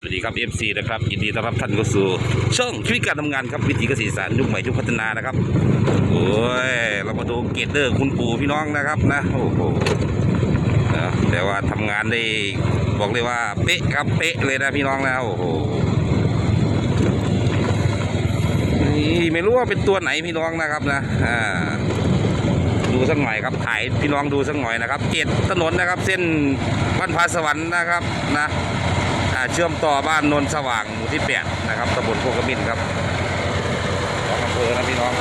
สวัสดีครับ FC นะครับยินดีต้อนรับท่านเข้าสู่ช่องชีวิตการทำงานครับวิถีเกษตรสารยุคใหม่ยุคพัฒนานะครับโอ้ยเรามาดูเกตเดอร์คุณปู่พี่น้องนะครับนะโอ้โหนะแต่ว่าทำงานได้บอกเลยว่าเป๊ะครับเป๊ะเลยนะพี่น้องนะโอ้โหนี่ไม่รู้ว่าเป็นตัวไหนพี่น้องนะครับนะอ่าดูสักหน่อยครับถ่ายพี่น้องดูสักหน่อยนะครับเกตถนนนะครับ เส้นบ้านพาสวรรค์นะครับนะ เชื่อมต่อบ้านนนสว่างหมู่ที่แปดนะครับตำบลโคกมินครับสองอำเภอนะพี่น้อง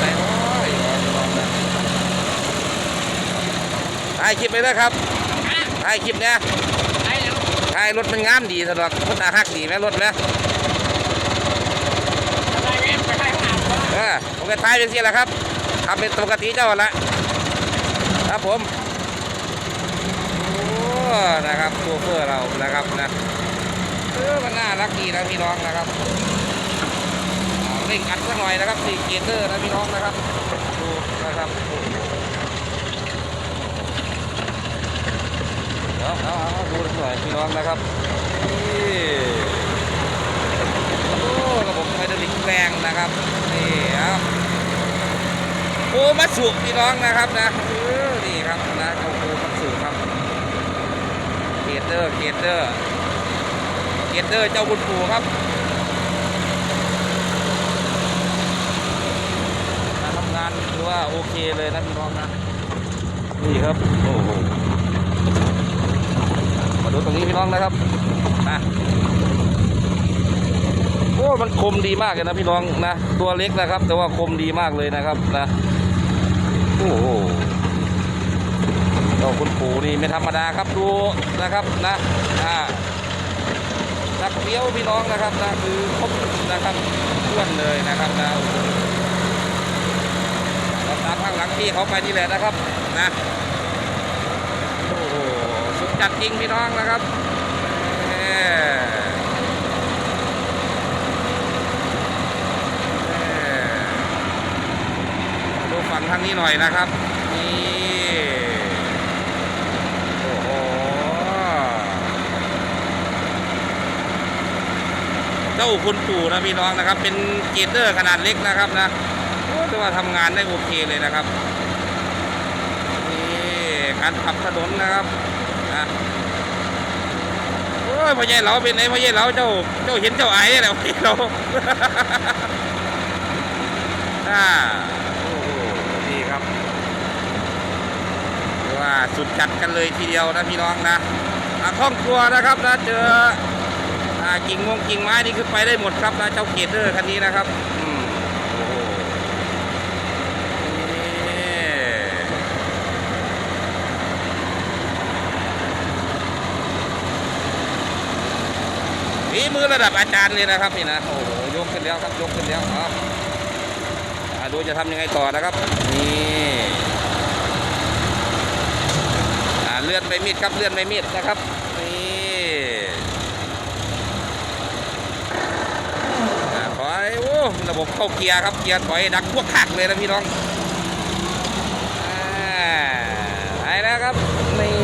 ไอยถ่ายคลิปไปเลยครับถ่ายคลิปเนี่ยถ่ายรถมันงามดีสะดอกรถตาหักดีไหมรถนะเออผมก็ถ่ายเป็นเสิแหละครับทำเป็นปกติเจ้าละครับผม อ้นะครับตัวเพื่อเรานะครับนะเออมันน่ารักดีนะพี่น้องนะครับเร่งอัดสักหน่อยนะครับสี่เกียร์เตอร์นะพี่น้องนะครับดูนะครับเอาเอาเอาดูสักหน่อยพี่น้องนะครับนี่โอ้ระบบไฮดรอลิกแรงนะครับนี่ครับโอ้มัดสุพี่น้องนะครับนะเออนี่ครับนะโอ้โหมัดสุครับ เกตเต อร์เกตเตอร์เกตเตอร์เจ้าบุญปูครับการทำงานถือว่าโอเคเลยนะพี่น้องนะนี่ครับโอ้โหมาดูตรงนี้พี่น้องนะครับนะโอ้มันคมดีมากเลยนะพี่น้องนะตัวเล็กนะครับ แต่ว่าคมดีมากเลยนะครับนะโอ้โห เจ้าคุณปู่นี่ไม่ธรรมดาครับดูนะครับนะอ่านักเลี้ยวพี่น้องนะครับนะคือครบนะครับท้วนเลยนะครับนะเราตามข้างหลังพี่เขาไปนี่แหละนะครับนะโอ้โหสุดจัดจริงพี่น้องนะครับดูฝั่งทางนี้หน่อยนะครับนี่ โอ้โห เจ้าคุณปู่นะพี่น้องนะครับ เป็นเกเตอร์ขนาดเล็กนะครับนะโอ้แต่ว่าทำงานได้โอเคเลยนะครับนี่การขับถนนนะครับนะโอ้ยพ่อใหญ่เราเป็นไงพ่อใหญ่เราเจ้าเจ้าเห็นเจ้าไอ้แหละพี่เราอ่าโอ้โหนี่ครับว่าสุดจัดกันเลยทีเดียวนะพี่น้องนะอ่าคล่องตัวนะครับนะเจอ กิ่งมงกิ่งไม้นี่คือไปได้หมดครับนะเจ้าเกตเตอร์คันนี้นะครับอืมโอ้โหนี่มือระดับอาจารย์เลยนะครับนี่นะโอ้โหยกขึ้นแล้วครับยกขึ้นแล้วเอาอ่าดูจะทำยังไงต่อนะครับนี่เลื่อนไปมีดครับเลื่อนไปมีดนะครับนี่อ่าถอย โอ้ระบบเข้าเกียร์ครับเกียร์ถอยดักพวกขักเลยนะพี่น้องอไปแล้วครับนี่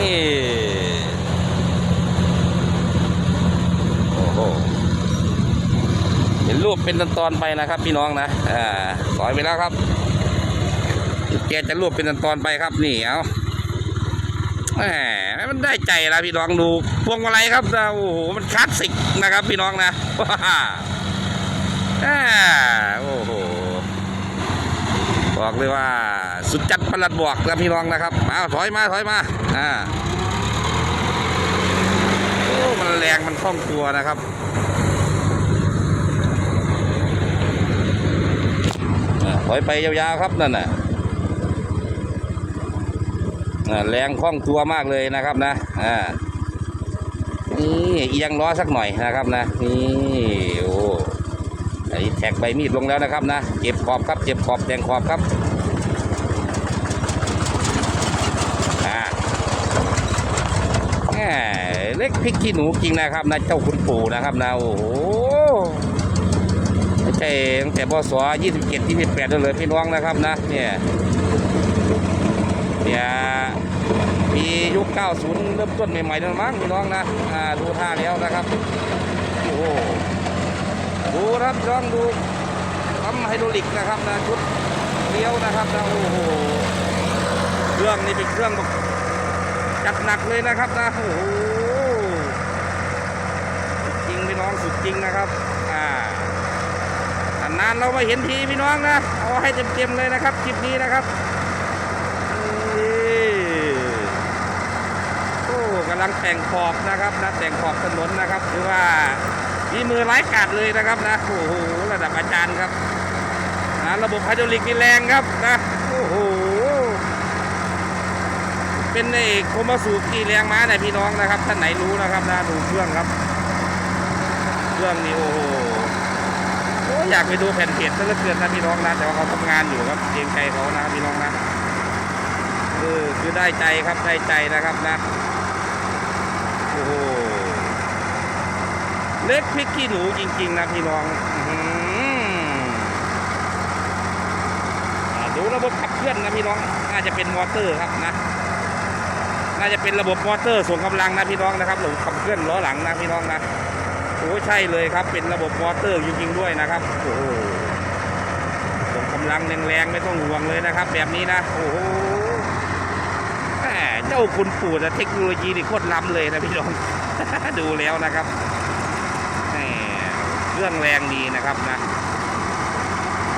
โอ้โหเห็นรูปเป็นตอนๆไปนะครับ พี่น้องนะอ่าถอยไปแล้วครับแกจะรวบเป็นตอนๆไปครับนี่เอาแหมมันได้ใจแล้วพี่น้องดูพวงมาลัยครับโอ้โหมันคลาสสิกนะครับ พี่น้องนะ อ่าโอ้โหบอกเลยว่าสุดจัดประหลัดบวกนะพี่น้องนะครับเอาถอยมาถอยมาอ่าโอ้มันแรงมันคล่องตัวนะครับถอยไปยาวๆครับนั่นน่ะแรงคล่องตัวมากเลยนะครับนะอ่านี่เอียงล้อสักหน่อยนะครับนะนี่โอ้ แทกใบมีดลงแล้วนะครับนะเจ็บขอบครับเจ็บขอบแต่งขอบครับอ่าแหม่เล็กพริกขี้หนูจริงนะครับนะเจ้าคุณปู่นะครับนะโอ้โหไม่ใช่ตั้งแต่พศ27 28เลยพี่น้องนะครับนะเนี่ยเนี่ยปียุค 90 เริ่มต้นใหม่ๆนั่นมั้งพี่น้องนะ อ่า ดูท่าแล้วนะครับ โอ้ ดูครับพี่น้องดูปั๊มไฮดรอลิกนะครับนะชุดเลี้ยวนะครับนะโอ้โหเครื่องนี่เป็นเครื่องแบบจัดหนักเลยนะครับนะโอ้โหจริงพี่น้องสุดจริงนะครับอ่านานเรามาเห็นทีพี่น้องนะเอาให้เต็มๆเลยนะครับคลิปนี้นะครับนี่โอ้กำลังแต่งขอบนะครับนะแต่งขอบถนนนะครับถือว่า มีมือไร้กาดเลยนะครับนะโอ้โหระดับอาจารย์ครับนะระบบไฮดรอลิกนี่แรงครับนะโอ้โหเป็นเอกโคมาสูบกี่แรงม้าเนี่ยพี่น้องนะครับท่านไหนรู้นะครับนะดูเครื่องครับเครื่องนี่โอ้โหอยากไปดูแผ่นเพจซะเหลือเกินนะพี่น้องนะแต่ว่าเขาทำงานอยู่ครับเกรงใจเขานะพี่น้องนะเออคือได้ใจครับได้ใจนะครับนะโอ้โห เล็กพริกขี้หนูจริง ๆ นะพี่น้องอือหืออ่าดูระบบขับเคลื่อนนะพี่น้อง น่าจะเป็นมอเตอร์ครับนะ น่าจะเป็นระบบมอเตอร์ส่งกำลังนะพี่น้องนะครับระบบขับเคลื่อนล้อหลังนะพี่น้องนะโอ้ใช่เลยครับ เป็นระบบมอเตอร์จริงๆด้วยนะครับ โอ้ส่งกำลังแรงๆไม่ต้องห่วงเลยนะครับ แบบนี้นะโอ้โหแหมเจ้าคุณปู่แต่เทคโนโลยีนี่โคตรล้ำเลยนะพี่น้อง ดูแล้วนะครับ เครื่องแรงดีนะครับนะ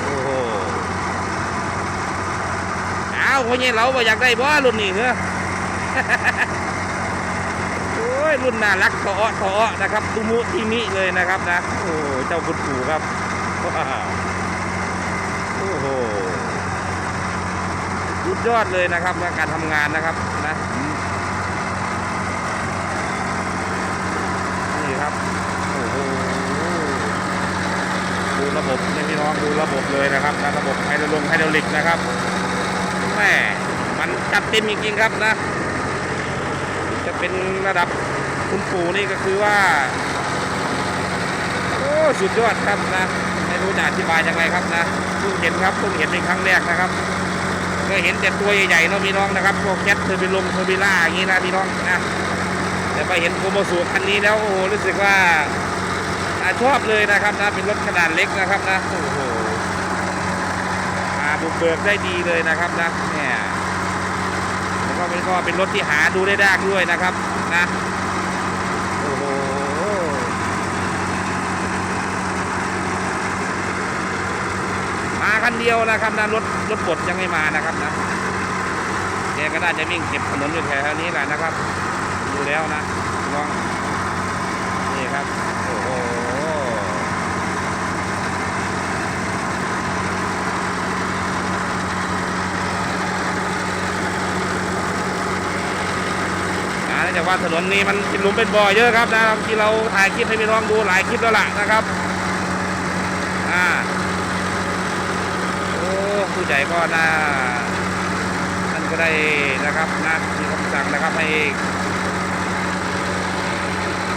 โอ้โหอ้าวคนนี้เราบ่อยากได้บ่รุ่นนี้เหรอโอ้ยรุ่นน่ารักทอทอนะครับตุมุทิมิเลยนะครับนะโอ้เจ้าคุณปู่ครับโอ้โหสุดยอดเลยนะครับในการทำงานนะครับนะนี่ครับโอ้โห ดูระบบนี่พี่น้องดูระบบเลยนะครับนะระบบไฮดรอลไฮดรอลิกนะครับแม่มันจัดเต็มจริงๆครับนะ จะเป็นระดับคุณปู่นี่ก็คือว่าโอ้สุดยอดครับนะไม่รู้จะอธิบายยังไงครับนะเพิ่งเห็นครับเพิ่งเห็นเป็นครั้งแรกนะครับก็เห็นแต่ตัวใหญ่ๆเนาะพี่น้องนะครับพวกแคทเทอร์บิลงเทอร์บิล่าอย่างนี้นะพี่น้องนะแต่ไปเห็นโคโมสูคันนี้แล้วโอ้รู้สึกว่า ชอบเลยนะครับนะเป็นรถขนาดเล็กนะครับนะโอ้โหมาบุกเบิกได้ดีเลยนะครับนะเนี่ยแล้วก็เป็นก็เป็นรถที่หาดูได้ยากด้วยนะครับนะโอ้โหมาคันเดียวนะครับนะรถรถบดยังไม่มานะครับนะแกก็น่าจะวิ่งเก็บถนนอยู่แถวนี้แหละนะครับ ดูแล้วนะลองนี่ครับโอ้โหนะเนื่อง จากว่าถนนนี้มันเป็นหลุมเป็นบ่อเยอะครับนะที่เราถ่ายคลิปให้พี่น้องดูหลายคลิปแล้วล่ะนะครับอ่าโอ้ผู้ใหญ่ก็น่าท่านก็ได้นะครับนะมีคำสั่งนะครับให้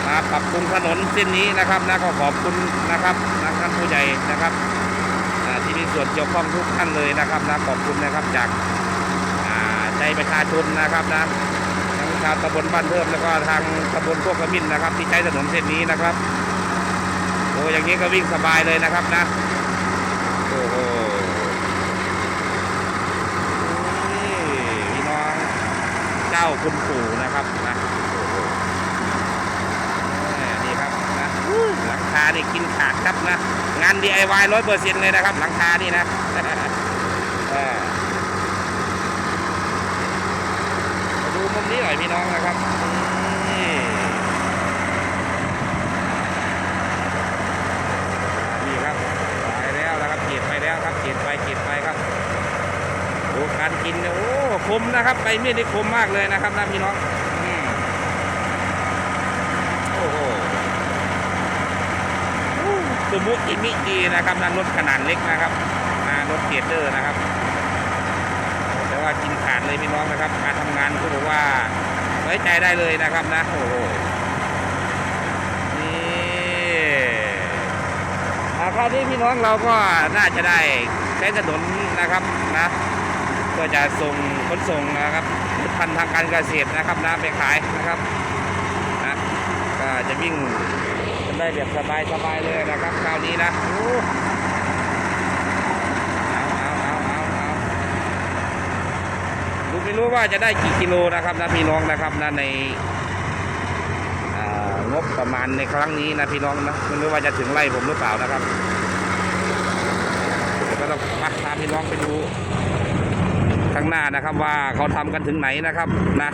มาปรับปรุงถนนเส้นนี้นะครับนะก็ขอบคุณนะครับนะท่านผู้ใหญ่นะครับที่มีส่วนเกี่ยวข้องทุกท่านเลยนะครับนะขอบคุณนะครับจากใจประชาชนนะครับนะทั้ง ชาวตำบลบ้านเพิ่มแล้วก็ทางตำบลพวกขมิ้นนะครับ ที่ใช้ถนนเส้นนี้นะครับโอ้อย่างนี้ก็วิ่งสบายเลยนะครับนะโอ้โหนี่พี่น้องเจ้าคุณปู่นะครับนะโอ้โหนี่ครับนะหลังคานี่กินขาดครับนะงาน DIY ร้อยเปอร์เซ็นต์เลยนะครับ หลังคานี่นะ เออ มุมนี้หน่อยพี่น้องนะครับนี่นี่ครับไปแล้วนะครับเกียดไปแล้วครับเกียดไปเกียดไปครับดูการกินเนี่ยโอ้คมนะครับใบมีดนี่คมมากเลยนะครับนะพี่น้องอืมโอ้โหอู้สมุอิมิดีนะครับนั่นรถขนาดเล็กนะครับนารถเกียร์เดอร์นะครับ ว่ากินขาดเลยพี่น้องนะครับการทำงานก็บอกว่าไว้ใจได้เลยนะครับนะโอ้โหนี่อ่าคราวนี้พี่น้องเราก็น่าจะได้ใช้ถนนนะครับนะก็จะส่งขนส่งนะครับรถไฟภัณฑ์ทางการเกษตรนะครับนะไปขายนะครับนะก็จะวิ่งกันได้แบบสบายๆเลยนะครับคราวนี้นะโอ้เอาเอาเอาเอาเอาดู ไม่รู้ว่าจะได้กี่กิโลนะครับนะพี่น้องนะครับนะในงบประมาณในครั้งนี้นะพี่น้องนะไม่รู้ว่าจะถึงไร่ผมหรือเปล่านะครับเดี๋ยวก็ต้องมาพาพี่น้องไปดูข้างหน้านะครับ ว่าเขาทำกันถึงไหนนะครับนะ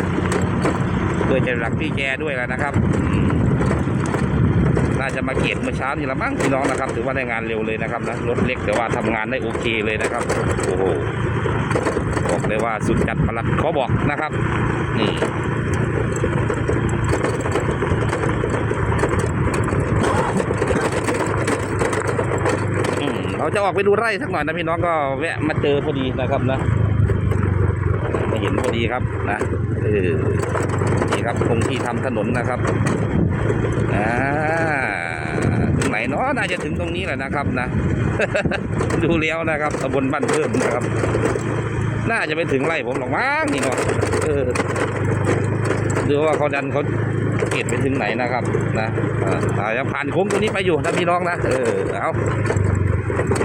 เพื่อจะรักพี่แกด้วยแหละนะครับน่าจะมาเกียรติเมื่อเช้านี่ละมั้งพี่น้องนะครับ ถือว่าได้งานเร็วเลยนะครับนะรถเล็กแต่ว่าทำงานได้โอเคเลยนะครับโอ้โห เลยว่าสุดจัดประหลัดเขาบอกนะครับนี่เราจะออกไปดูไร่สักหน่อยนะพี่น้องก็แวะมาเจอพอดีนะครับนะมาเห็นพอดีครับนะเออนี่ครับตรงที่ทำถนนนะครับอ่าถึงไหนเนาะน่าจะถึงตรงนี้แหละนะครับนะ ดูแล้วนะครับตำบลบ้านเพิ่มนะครับ น่าจะไปถึงไร่ผมหรอกมั้งนี่เนาะเออดูว่าเขาดันเขาเก็บไปถึงไหนนะครับ นะอ่าอ่ายังผ่านโค้งตัวนี้ไปอยู่นะพี่น้องนะเออเอา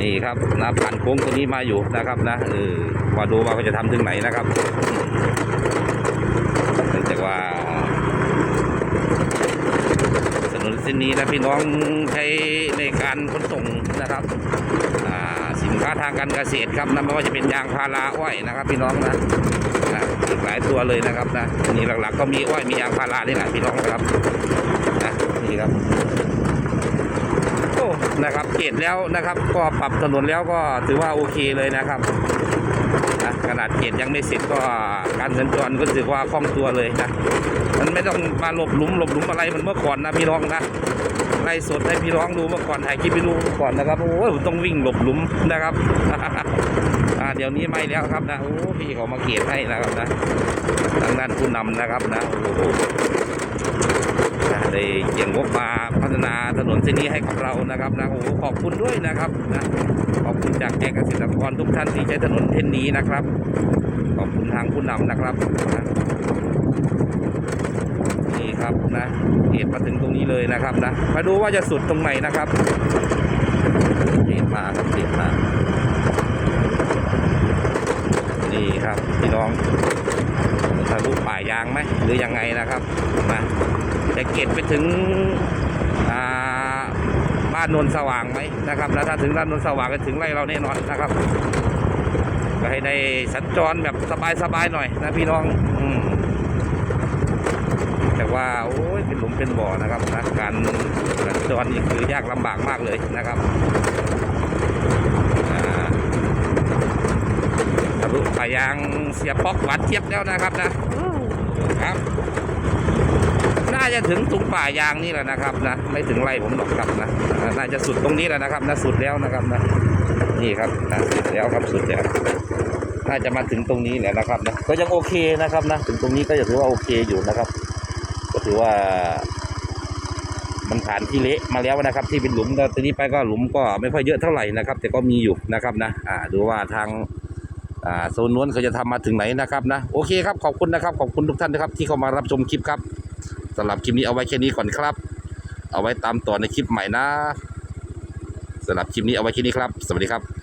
นี่ครับนะผ่านโค้งตัวนี้มาอยู่นะครับนะเออมาดูว่าเขาจะทำถึงไหนนะครับเนื่องจากว่าถนนเส้นนี้นะพี่น้องใช้ในการขนส่งนะครับ ค้าทางการเกษตรครับนะไม่ว่าจะเป็นยางพาราอ้อยนะครับ พี่น้องนะอีกหลายตัวเลยนะครับนะนี่หลักๆก็มีอ้อยมียางพารานี่แหละพี่น้องครับนะนี่ครับโอ้นะครับเกตแล้วนะครับ ก็ปรับถนนแล้วก็ถือว่าโอเคเลยนะครับนะขนาดเกตยังไม่เสร็จก็การสัญจรก็ถือว่าคล่องตัวเลยนะมันไม่ต้องมาหลบหลุมหลบหลุมอะไรเหมันเมื่อก่อนนะพี่น้องนะ ไล่สดให้พี่น้องดูมื่อก่อนถ่ายคลิปไปดูเมื่อก่อนนะครับโอ้ยผมต้องวิ่งหลบหลุมนะครับอ่าเดี๋ยวนี้ไม่แล้วครับนะโอ้พี่เขามาเกตให้นะครับนะทางด้านผู้นำนะครับนะโอ้โหได้เกี่ยงงบมาพัฒนาถนนเส้นนี้ให้กับเรานะครับนะโอ้ขอบคุณด้วยนะครับนะขอบคุณจากแกเกษตรกรทุกท่านที่ใช้ถนนเส้นนี้นะครับ ขอบคุณทางผู้นำนะครับ นะครับนะเหตุมาถึงตรงนี้เลยนะครับนะมาดูว่าจะสุดตรงไหนนะครับเหตุมาครับเหตุมานี่ครับพี่น้องทะลุป่ายางไหมหรือยังไงนะครับนะจะเก็บไปถึงบ้านนนสว่างไหมนะครับแล้วถ้าถึงบ้านนนสว่างก็ถึงไร่เราแน่นอนนะครับก็ให้ได้สัญจรแบบสบายๆหน่อยนะพี่น้อง อืม แต่ว่าโอ้ยเป็นหลุมเป็นบ่อนะครับนะการสัญจรนี่คือยากลำบากมากเลยนะครับทะลุป่ายางเสียป๊อกวานเทียบแล้วนะครับนะครับ น่าจะถึงตรงป่ายางนี่แหละนะครับนะไม่ถึงไรผมหรอกครับนะน่าจะสุดตรงนี้แหละนะครับนะสุดแล้วนะครับนะนี่ครับนะสุดแล้วครับสุดแล้วน่าจะมาถึงตรงนี้แหละนะครับนะก็ยังโอเคนะครับนะถึงตรงนี้ก็จะถือว่าโอเคอยู่นะครับ ถือว่า มันผ่านที่เละมาแล้วนะครับ ที่เป็นหลุมแล้วทีนี้ไปก็หลุมก็ไม่ค่อยเยอะเท่าไหร่นะครับ แต่ก็มีอยู่นะครับนะอ่าดูว่าทางอ่าโซนนู้นเขาจะทำมาถึงไหนนะครับนะโอเคครับขอบคุณนะครับขอบคุณทุกท่านนะครับ ที่เข้ามารับชมคลิปครับสำหรับคลิปนี้เอาไว้แค่นี้ก่อนครับ เอาไว้ตามต่อในคลิปใหม่นะสำหรับคลิปนี้เอาไว้แค่นี้ครับ สวัสดีครับ